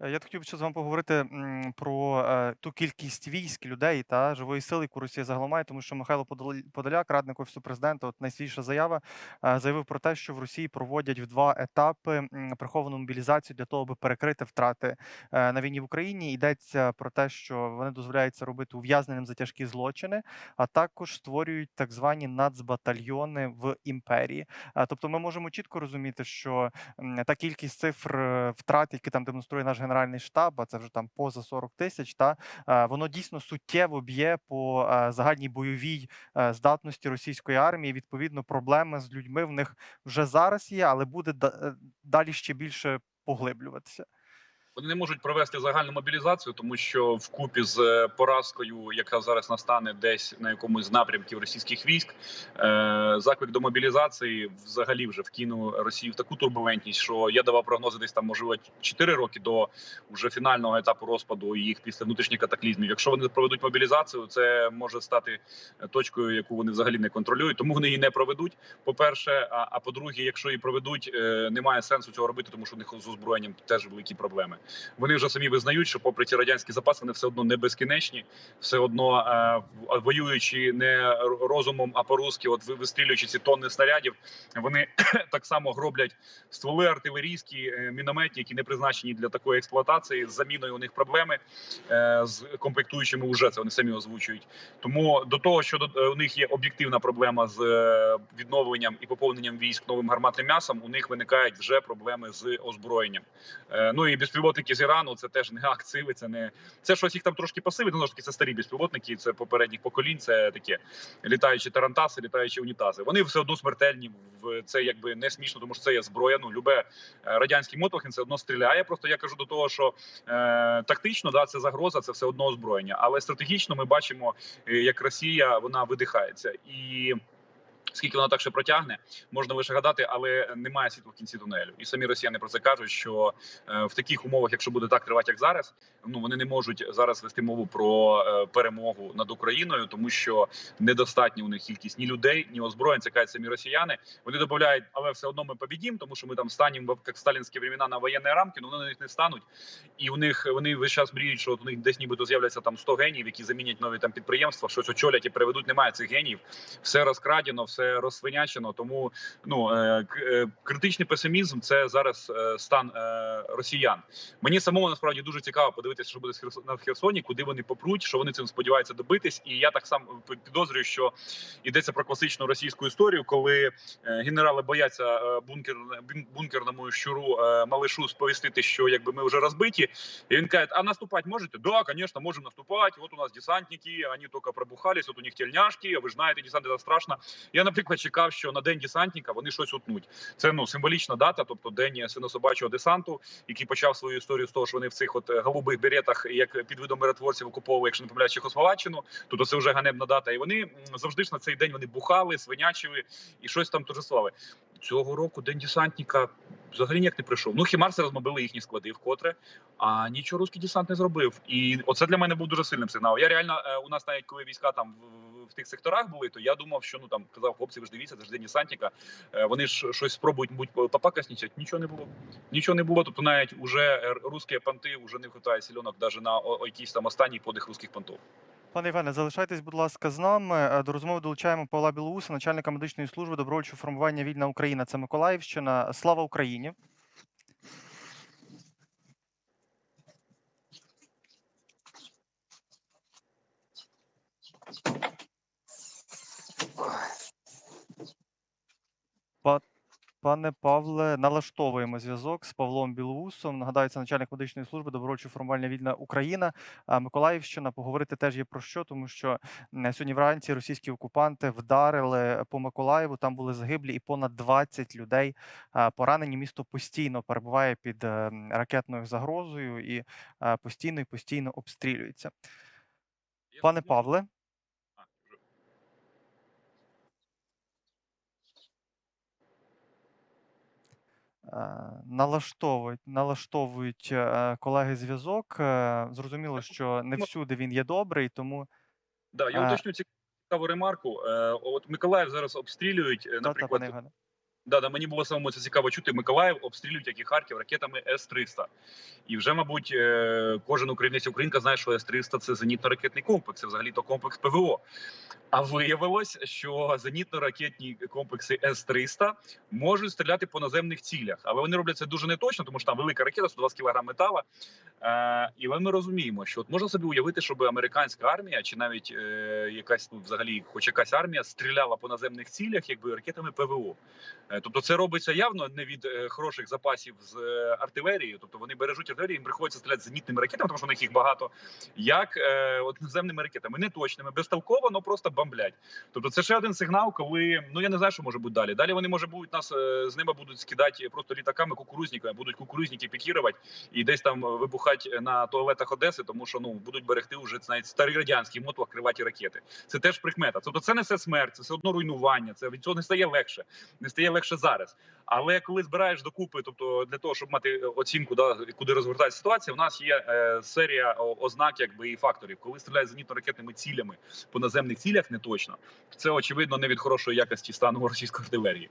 Е, я хотів би ще з вами поговорити, про, е, ту кількість військ, людей та живої сили, яку Росія загалом має, тому що Михайло Подол Подоляк, радник Офісу Президента, от найсвіжіша заява, е, заявив про те, що в Росії проводять в 2 етапи, приховану мобілізацію для того, аби перекрити втрати, на війні в Україні. Йдеться про те, що вони дозволяють це робити ув'язненим за тяжкі злочини, а також створюють так звані нацбатальйони в імперії. Тобто ми можемо чітко розуміти, що, та кількість цифр, втрат, які там демонструє наш Генеральний штаб, а це вже там поза 40 тисяч, та е, воно дійсно суттєво б'є по е, загальній бойовій е, здатності російської армії. Відповідно, проблеми з людьми в них вже зараз є, але буде да- далі ще більше поглиблюватися. Вони не можуть провести загальну мобілізацію, тому що вкупі з е, поразкою, яка зараз настане десь на якомусь з напрямків російських військ, е, заклик до мобілізації взагалі вже вкинув Росію в таку турбулентність, що я давав прогнози десь там можливо 4 роки до вже фінального етапу розпаду їх після внутрішніх катаклізмів. Якщо вони проведуть мобілізацію, це може стати точкою, яку вони взагалі не контролюють, тому вони її не проведуть. По перше, а, а по-друге, якщо її проведуть, е, немає сенсу цього робити, тому що у них з озброєнням теж великі проблеми. Вони вже самі визнають, що попри ці радянські запаси, вони все одно не безкінечні, все одно е, воюючи не розумом, а по-русски, от вистрілюючи ці тонни снарядів, вони так само гроблять стволи артилерійські, е, мінометні, які не призначені для такої експлуатації. З заміною у них проблеми е, з комплектуючими уже це вони самі озвучують. Тому до того, що до- е, у них є об'єктивна проблема з е, відновленням і поповненням військ новим гарматним м'ясом, у них виникають вже проблеми з озброєнням. Е, Ну і безпілотники з Ірану це теж не активи, це не це щось їх там трошки пасиви. Ну, ж таки, це старі безпілотники, це попередніх поколінь, це таке літаючі тарантаси, літаючі унітази. Вони все одно смертельні. Це якби не смішно, тому що це є зброя. Ну любе е, радянський мотохін все одно стріляє. Просто я кажу до того, що е, тактично да це загроза, це все одно озброєння. Але стратегічно ми бачимо, е, як Росія вона видихається і. Скільки вона так ще протягне, можна лише гадати, але немає світла в кінці тунелю. І самі росіяни про це кажуть, що е, в таких умовах, якщо буде так тривати, як зараз, ну вони не можуть зараз вести мову про е, перемогу над Україною, тому що недостатні у них кількість ні людей, ні озброєнь. Це кажуть самі росіяни. Вони додають, але все одно ми побідім, тому що ми там станемо як в сталінські времена на воєнні рамки. Ну вони на них не стануть. І у них вони весь час мріють, що от у них десь нібито з'являться там 100 генів, які замінять нові там підприємства, щось очолять і приведуть. Немає цих генів, все розкрадено, все розсвинячено. Тому ну е, е, критичний песимізм це зараз е, стан росіян. Мені самому насправді дуже цікаво подивитися, що буде на Херсоні, куди вони попруть, що вони цим сподіваються добитись. І я так само підозрюю, що йдеться про класичну російську історію, коли генерали бояться бункер бун- бункерному щуру малишу сповістити, що якби ми вже розбиті. І він каже: а наступати можете? Да, звісно, можемо наступати. От у нас десантники, вони тільки пробухались, от у них тельняшки, а ви ж знаєте, десант це страшно. Я, наприклад, чекав, що на день десантника вони щось утнуть. Це ну символічна дата, тобто день свинособачого десанту, який почав свою історію з того, що вони в цих от е, голубих беретах, як під видом миротворців, окуповували, якщо не помиляюсь, Чехословаччину. Тобто це вже ганебна дата. І вони завжди ж на цей день вони бухали, свинячили і щось там торжествували. Цього року день десантника взагалі ніяк не прийшов. Ну хімарси розмобили їхні склади вкотре, а нічого русський десант не зробив. І оце для мене був дуже сильним сигналом. Я реально е, у нас навіть коли війська там в, тих секторах були, то я думав, що ну там казав хлопці, ви ж дивіться, це ж день десантника. Е, Вони ж щось спробують будь попакаснічать. Нічого не було. Нічого не було. Тобто навіть уже русські понти вже не вистачає сільонок навіть на якийсь там останній подих русських понтов. Пане Іване, залишайтесь, будь ласка, з нами. Е, До розмови долучаємо Павла Білоуса, начальника медичної служби добровольчого формування Вільна Україна. Це Миколаївщина. Слава Україні! Пане Павле, налаштовуємо зв'язок з Павлом Білоусом. Нагадаю, це начальник медичної служби добровольчого формування Вільна Україна. Миколаївщина поговорити теж є про що, тому що сьогодні вранці російські окупанти вдарили по Миколаєву. Там були загиблі і понад 20 людей поранені. Місто постійно перебуває під е, ракетною загрозою і е, постійно і постійно обстрілюється. Пане Павле. А, вже. Е, налаштовують, налаштовують е, колеги зв'язок. Е, Зрозуміло, що не всюди він є добрий, тому Да, я уточню цікаву ремарку. Е, От Миколаїв зараз обстрілюють, е, та, та, наприклад. Да, да, мені було самому це цікаво чути. Миколаїв обстрілюють, як і Харків, ракетами С-300. І вже, мабуть, е, кожен українець українка знає, що С-300 – це зенітно-ракетний комплекс, це взагалі то комплекс ПВО. А виявилось, що зенітно-ракетні комплекси С-300 можуть стріляти по наземних цілях, але вони роблять це дуже неточно, тому що там велика ракета, 120 кг метала. Е, і ми розуміємо, що от можна собі уявити, щоб американська армія чи навіть е, якась ну, взагалі, хоч якась армія стріляла по наземних цілях, якби ракетами ПВО. Е, Тобто, це робиться явно не від е, хороших запасів з е, артилерії. Тобто вони бережуть артилерію, їм приходиться стріляти зенітними ракетами, тому що в них їх багато. Як е, от наземними ракетами, неточними, безтолково, але просто бомблять. Тобто, це ще один сигнал, коли ну я не знаю, що може бути далі. Далі вони може будуть нас е, з неба будуть скидати просто літаками, кукурузниками, будуть кукурузники пікірувати і десь там вибухати на туалетах Одеси, тому що ну будуть берегти вже навіть старі радянські мотор криваті ракети. Це теж прикмета. Тобто, це несе смерть, це все одно руйнування. Це від цього не стає легше, не стає легше зараз. Але коли збираєш докупи, тобто для того, щоб мати оцінку, да куди розвертається ситуація, у нас є е, серія ознак, якби і факторів, коли стріляють зенітно-ракетними цілями по наземних цілях, не точно це очевидно не від хорошої якості стану російської артилерії.